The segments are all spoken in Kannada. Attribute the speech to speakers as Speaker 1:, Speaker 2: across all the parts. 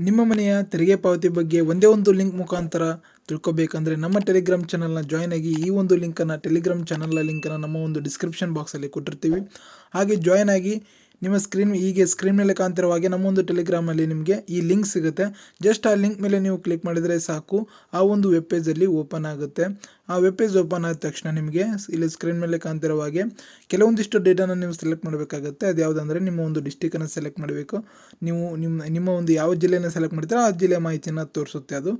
Speaker 1: ನಿಮ್ಮ ಮನೆಯ ತೆರಿಗೆ ಪಾವತಿ ಬಗ್ಗೆ ಒಂದೇ ಒಂದು ಲಿಂಕ್ ಮುಖಾಂತರ ತಿಳ್ಕೊಬೇಕಂದ್ರೆ ನಮ್ಮ ಟೆಲಿಗ್ರಾಮ್ ಚಾನಲ್ನ ಜಾಯ್ನ್ ಆಗಿ ಈ ಒಂದು ಲಿಂಕನ್ನು ಟೆಲಿಗ್ರಾಮ್ ಚಾನಲ್ನ ಲಿಂಕನ್ನು ನಮ್ಮ ಒಂದು ಡಿಸ್ಕ್ರಿಪ್ಷನ್ ಬಾಕ್ಸಲ್ಲಿ ಕೊಟ್ಟಿರ್ತೀವಿ. ಹಾಗೆ ಜಾಯ್ನ್ ಆಗಿ ನಿಮ್ಮ ಸ್ಕ್ರೀನ್ ಹೀಗೆ ಸ್ಕ್ರೀನ್ ಮೇಲೆ ಕಾಣ್ತಿರೋ ಹಾಗೆ ನಮ್ಮ ಒಂದು ಟೆಲಿಗ್ರಾಮಲ್ಲಿ ನಿಮಗೆ ಈ ಲಿಂಕ್ ಸಿಗುತ್ತೆ. ಜಸ್ಟ್ ಆ ಲಿಂಕ್ ಮೇಲೆ ನೀವು ಕ್ಲಿಕ್ ಮಾಡಿದರೆ ಸಾಕು. ಆ ಒಂದು ವೆಬ್ ಪೇಜಲ್ಲಿ ಓಪನ್ ಆಗುತ್ತೆ. ಆ ವೆಬ್ ಪೇಜ್ ಓಪನ್ ಆದ ತಕ್ಷಣ ನಿಮಗೆ ಇಲ್ಲಿ ಸ್ಕ್ರೀನ್ ಮೇಲೆ ಕಾಣ್ತಿರೋ ಹಾಗೆ ಕೆಲವೊಂದಿಷ್ಟು ಡೇಟಾನ ನೀವು ಸೆಲೆಕ್ಟ್ ಮಾಡಬೇಕಾಗುತ್ತೆ. ಅದು ಯಾವುದಂದರೆ ನಿಮ್ಮ ಒಂದು ಡಿಸ್ಟಿಕನ್ನು ಸೆಲೆಕ್ಟ್ ಮಾಡಬೇಕು. ನೀವು ನಿಮ್ಮ ನಿಮ್ಮ ಒಂದು ಯಾವ ಜಿಲ್ಲೆಯನ್ನು ಸೆಲೆಕ್ಟ್ ಮಾಡ್ತೀರೋ ಆ ಜಿಲ್ಲೆಯ ಮಾಹಿತಿಯನ್ನು ತೋರಿಸುತ್ತೆ ಅದು.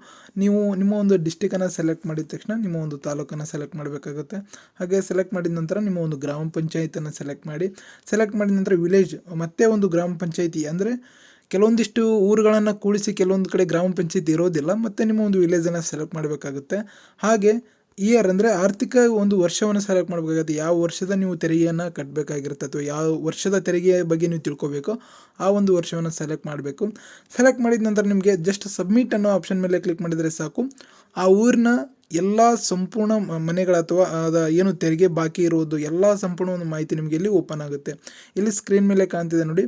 Speaker 1: ನೀವು ನಿಮ್ಮ ಒಂದು ಡಿಸ್ಟಿಕನ್ನು ಸೆಲೆಕ್ಟ್ ಮಾಡಿದ ತಕ್ಷಣ ನಿಮ್ಮ ಒಂದು ತಾಲೂಕನ್ನು ಸೆಲೆಕ್ಟ್ ಮಾಡಬೇಕಾಗುತ್ತೆ. ಹಾಗೆ ಸೆಲೆಕ್ಟ್ ಮಾಡಿದ ನಂತರ ನಿಮ್ಮ ಒಂದು ಗ್ರಾಮ ಪಂಚಾಯತನ್ನು ಸೆಲೆಕ್ಟ್ ಮಾಡಿ. ಸೆಲೆಕ್ಟ್ ಮಾಡಿದ ನಂತರ ವಿಲೇಜ್ ಮತ್ತೆ ಒಂದು ಗ್ರಾಮ ಪಂಚಾಯಿತಿ ಅಂದರೆ ಕೆಲವೊಂದಿಷ್ಟು ಊರುಗಳನ್ನು ಕೂಡಿಸಿ ಕೆಲವೊಂದು ಕಡೆ ಗ್ರಾಮ ಪಂಚಾಯಿತಿ ಇರೋದಿಲ್ಲ, ಮತ್ತು ನಿಮ್ಮ ಒಂದು ವಿಲೇಜನ್ನು ಸೆಲೆಕ್ಟ್ ಮಾಡಬೇಕಾಗುತ್ತೆ. ಹಾಗೆ ಇಯರ್ ಅಂದರೆ ಆರ್ಥಿಕ ಒಂದು ವರ್ಷವನ್ನು ಸೆಲೆಕ್ಟ್ ಮಾಡಬೇಕಾಗುತ್ತೆ. ಯಾವ ವರ್ಷದ ನೀವು ತೆರಿಗೆಯನ್ನು ಕಟ್ಟಬೇಕಾಗಿರುತ್ತೆ ಅಥವಾ ಯಾವ ವರ್ಷದ ತೆರಿಗೆಯ ಬಗ್ಗೆ ನೀವು ತಿಳ್ಕೊಬೇಕು, ಆ ಒಂದು ವರ್ಷವನ್ನು ಸೆಲೆಕ್ಟ್ ಮಾಡಬೇಕು. ಸೆಲೆಕ್ಟ್ ಮಾಡಿದ ನಂತರ ನಿಮಗೆ ಜಸ್ಟ್ ಸಬ್ಮಿಟ್ ಅನ್ನೋ ಆಪ್ಷನ್ ಮೇಲೆ ಕ್ಲಿಕ್ ಮಾಡಿದರೆ ಸಾಕು. ಆ ಊರಿನ ಎಲ್ಲ ಸಂಪೂರ್ಣ ಮನೆಗಳು ಅಥವಾ ಅದ ಏನು ತೆರಿಗೆ ಬಾಕಿ ಇರುವುದು, ಎಲ್ಲ ಸಂಪೂರ್ಣ ಒಂದು ಮಾಹಿತಿ ನಿಮಗೆ ಇಲ್ಲಿ ಓಪನ್ ಆಗುತ್ತೆ. ಇಲ್ಲಿ ಸ್ಕ್ರೀನ್ ಮೇಲೆ ಕಾಣ್ತಿದೆ ನೋಡಿ.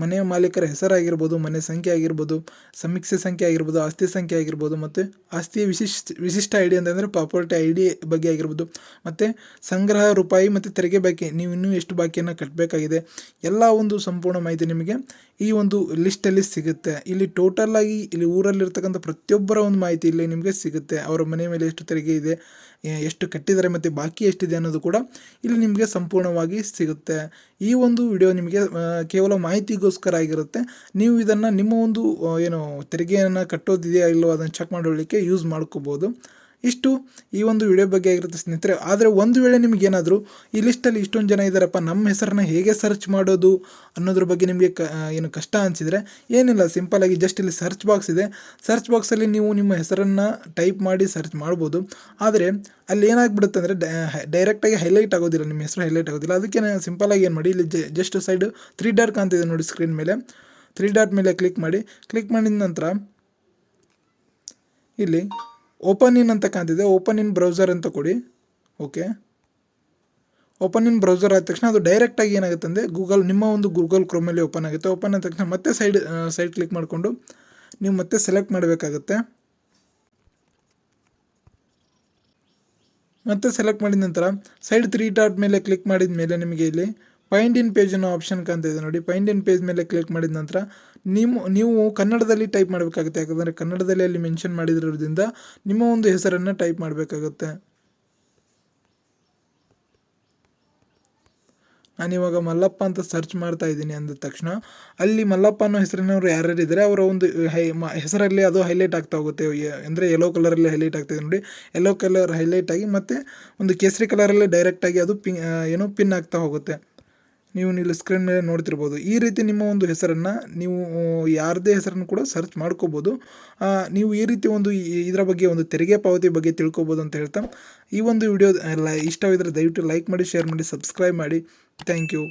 Speaker 1: ಮನೆಯ ಮಾಲೀಕರ ಹೆಸರಾಗಿರ್ಬೋದು, ಮನೆ ಸಂಖ್ಯೆ ಆಗಿರ್ಬೋದು, ಸಮೀಕ್ಷೆ ಸಂಖ್ಯೆ ಆಗಿರ್ಬೋದು, ಆಸ್ತಿ ಸಂಖ್ಯೆ ಆಗಿರ್ಬೋದು, ಮತ್ತು ಆಸ್ತಿಯ ವಿಶಿಷ್ಟ ವಿಶಿಷ್ಟ ಐ ಡಿ ಅಂತಂದರೆ ಪ್ರಾಪರ್ಟಿ ಐ ಡಿ ಬಗ್ಗೆ ಆಗಿರ್ಬೋದು, ಮತ್ತು ಸಂಗ್ರಹ ರೂಪಾಯಿ ಮತ್ತು ತೆರಿಗೆ ಬಾಕಿ, ನೀವು ಇನ್ನೂ ಎಷ್ಟು ಬಾಕಿಯನ್ನು ಕಟ್ಟಬೇಕಾಗಿದೆ ಎಲ್ಲ ಒಂದು ಸಂಪೂರ್ಣ ಮಾಹಿತಿ ನಿಮಗೆ ಈ ಒಂದು ಲಿಸ್ಟಲ್ಲಿ ಸಿಗುತ್ತೆ. ಇಲ್ಲಿ ಟೋಟಲ್ ಆಗಿ ಇಲ್ಲಿ ಊರಲ್ಲಿರ್ತಕ್ಕಂಥ ಪ್ರತಿಯೊಬ್ಬರ ಒಂದು ಮಾಹಿತಿ ಇಲ್ಲಿ ನಿಮಗೆ ಸಿಗುತ್ತೆ. ಅವರ ಮನೆ ಮೇಲೆ ಎಷ್ಟು ತೆರಿಗೆ ಇದೆ ಎಷ್ಟು ಕಟ್ಟಿದ್ದಾರೆ ಮತ್ತು ಬಾಕಿ ಎಷ್ಟಿದೆ ಅನ್ನೋದು ಕೂಡ ಇಲ್ಲಿ ನಿಮಗೆ ಸಂಪೂರ್ಣವಾಗಿ ಸಿಗುತ್ತೆ. ಈ ಒಂದು ವಿಡಿಯೋ ನಿಮಗೆ ಕೇವಲ ಮಾಹಿತಿಗೋಸ್ಕರ ಆಗಿರುತ್ತೆ. ನೀವು ಇದನ್ನು ನಿಮ್ಮ ಒಂದು ಏನು ತೆರಿಗೆಯನ್ನು ಕಟ್ಟೋದಿದೆಯಾ ಇಲ್ಲವೋ ಅದನ್ನು ಚೆಕ್ ಮಾಡೋಲಿಕ್ಕೆ ಯೂಸ್ ಮಾಡ್ಕೋಬೋದು. ಇಷ್ಟು ಈ ಒಂದು ವಿಡಿಯೋ ಬಗ್ಗೆ ಆಗಿರುತ್ತೆ ಸ್ನೇಹಿತರೆ. ಆದರೆ ಒಂದು ವೇಳೆ ನಿಮಗೇನಾದರೂ ಈ ಲಿಸ್ಟಲ್ಲಿ ಇಷ್ಟೊಂದು ಜನ ಇದ್ದಾರಪ್ಪ ನಮ್ಮ ಹೆಸರನ್ನ ಹೇಗೆ ಸರ್ಚ್ ಮಾಡೋದು ಅನ್ನೋದ್ರ ಬಗ್ಗೆ ನಿಮಗೆ ಕ ಏನು ಕಷ್ಟ ಅನಿಸಿದರೆ ಏನಿಲ್ಲ ಸಿಂಪಲ್ಲಾಗಿ ಜಸ್ಟ್ ಇಲ್ಲಿ ಸರ್ಚ್ ಬಾಕ್ಸ್ ಇದೆ. ಸರ್ಚ್ ಬಾಕ್ಸಲ್ಲಿ ನೀವು ನಿಮ್ಮ ಹೆಸರನ್ನು ಟೈಪ್ ಮಾಡಿ ಸರ್ಚ್ ಮಾಡ್ಬೋದು. ಆದರೆ ಅಲ್ಲಿ ಏನಾಗ್ಬಿಡುತ್ತೆ ಅಂದರೆ ಡೈರೆಕ್ಟಾಗಿ ಹೈಲೈಟ್ ಆಗೋದಿಲ್ಲ, ನಿಮ್ಮ ಹೆಸರು ಹೈಲೈಟ್ ಆಗೋದಿಲ್ಲ. ಅದಕ್ಕೆ ಸಿಂಪಲಾಗಿ ಏನು ಮಾಡಿ, ಇಲ್ಲಿ ಜಸ್ಟ್ ಸೈಡ್ ತ್ರೀ ಡಾಟ್ ಕಾಣ್ತಿದೆ ನೋಡಿ ಸ್ಕ್ರೀನ್ ಮೇಲೆ. ತ್ರೀ ಡಾಟ್ ಮೇಲೆ ಕ್ಲಿಕ್ ಮಾಡಿ. ಕ್ಲಿಕ್ ಮಾಡಿದ ನಂತರ ಇಲ್ಲಿ ಓಪನ್ ಇನ್ ಅಂತ ಕಾಣ್ತಿದೆ. ಓಪನ್ ಇನ್ ಬ್ರೌಸರ್ ಅಂತ ಕೊಡಿ. ಓಕೆ ಓಪನ್ ಇನ್ ಬ್ರೌಸರ್ ಆದ ತಕ್ಷಣ ಅದು ಡೈರೆಕ್ಟಾಗಿ ಏನಾಗುತ್ತೆ ಅಂದರೆ ಗೂಗಲ್ ನಿಮ್ಮ ಒಂದು ಗೂಗಲ್ ಕ್ರೋಮಲ್ಲಿ ಓಪನ್ ಆಗುತ್ತೆ. ಓಪನ್ ಆದ ತಕ್ಷಣ ಮತ್ತೆ ಸೈಡ್ ಸೈಡ್ ಕ್ಲಿಕ್ ಮಾಡಿಕೊಂಡು ನೀವು ಮತ್ತೆ ಸೆಲೆಕ್ಟ್ ಮಾಡಬೇಕಾಗುತ್ತೆ. ಮತ್ತೆ ಸೆಲೆಕ್ಟ್ ಮಾಡಿದ ನಂತರ ಸೈಡ್ ತ್ರೀ ಡಾಟ್ ಮೇಲೆ ಕ್ಲಿಕ್ ಮಾಡಿದ ಮೇಲೆ ನಿಮಗೆ ಇಲ್ಲಿ ಫೈಂಡ್ ಇನ್ ಪೇಜ್ ಅನ್ನೋ ಆಪ್ಷನ್ ಕಾಣ್ತಿದೆ ನೋಡಿ. ಫೈಂಡ್ ಇನ್ ಪೇಜ್ ಮೇಲೆ ಕ್ಲಿಕ್ ಮಾಡಿದ ನಂತರ ನಿಮ್ಮ, ನೀವು ಕನ್ನಡದಲ್ಲಿ ಟೈಪ್ ಮಾಡಬೇಕಾಗುತ್ತೆ. ಯಾಕಂದರೆ ಕನ್ನಡದಲ್ಲಿ ಅಲ್ಲಿ ಮೆನ್ಷನ್ ಮಾಡಿರೋದ್ರಿಂದ ನಿಮ್ಮ ಒಂದು ಹೆಸರನ್ನು ಟೈಪ್ ಮಾಡಬೇಕಾಗುತ್ತೆ. ನಾನಿವಾಗ ಮಲ್ಲಪ್ಪ ಅಂತ ಸರ್ಚ್ ಮಾಡ್ತಾ ಇದ್ದೀನಿ ಅಂದ ತಕ್ಷಣ. ಅಲ್ಲಿ ಮಲ್ಲಪ್ಪ ಅನ್ನೋ ಹೆಸರಿನವರು ಯಾರ್ಯಾರು ಇದ್ದಾರೆ ಅವರ ಒಂದು ಹೈ, ಮ- ಹೆಸರಲ್ಲಿ ಅದು ಹೈಲೈಟ್ ಆಗ್ತಾ ಹೋಗುತ್ತೆ. ಅಂದರೆ ಯೆಲ್ಲೋ ಕಲರಲ್ಲಿ ಹೈಲೈಟ್ ಆಗ್ತಾಯಿದೆ ನೋಡಿ. ಯೆಲ್ಲೋ ಕಲರ್ ಹೈಲೈಟ್ ಆಗಿ ಮತ್ತು ಒಂದು ಕೇಸರಿ ಕಲರಲ್ಲಿ ಡೈರೆಕ್ಟಾಗಿ ಅದು ಪಿನ್ ಏನೋ ಪಿನ್ ಆಗ್ತಾ ಹೋಗುತ್ತೆ. ನೀವು ಇಲ್ಲಿ ಸ್ಕ್ರೀನ್ ಮೇಲೆ ನೋಡ್ತಿರ್ಬೋದು. ಈ ರೀತಿ ನಿಮ್ಮ ಒಂದು ಹೆಸರನ್ನು ನೀವು ಯಾರದೇ ಹೆಸರನ್ನು ಕೂಡ ಸರ್ಚ್ ಮಾಡ್ಕೋಬೋದು. ನೀವು ಈ ರೀತಿ ಒಂದು ಇದರ ಬಗ್ಗೆ ಒಂದು ತೆರಿಗೆ ಪಾವತಿ ಬಗ್ಗೆ ತಿಳ್ಕೊಬೋದು ಅಂತ ಹೇಳ್ತಾ ಈ ಒಂದು ವಿಡಿಯೋ ಇಷ್ಟವಿದ್ದರೆ ದಯವಿಟ್ಟು ಲೈಕ್ ಮಾಡಿ ಶೇರ್ ಮಾಡಿ ಸಬ್ಸ್ಕ್ರೈಬ್ ಮಾಡಿ. Thank you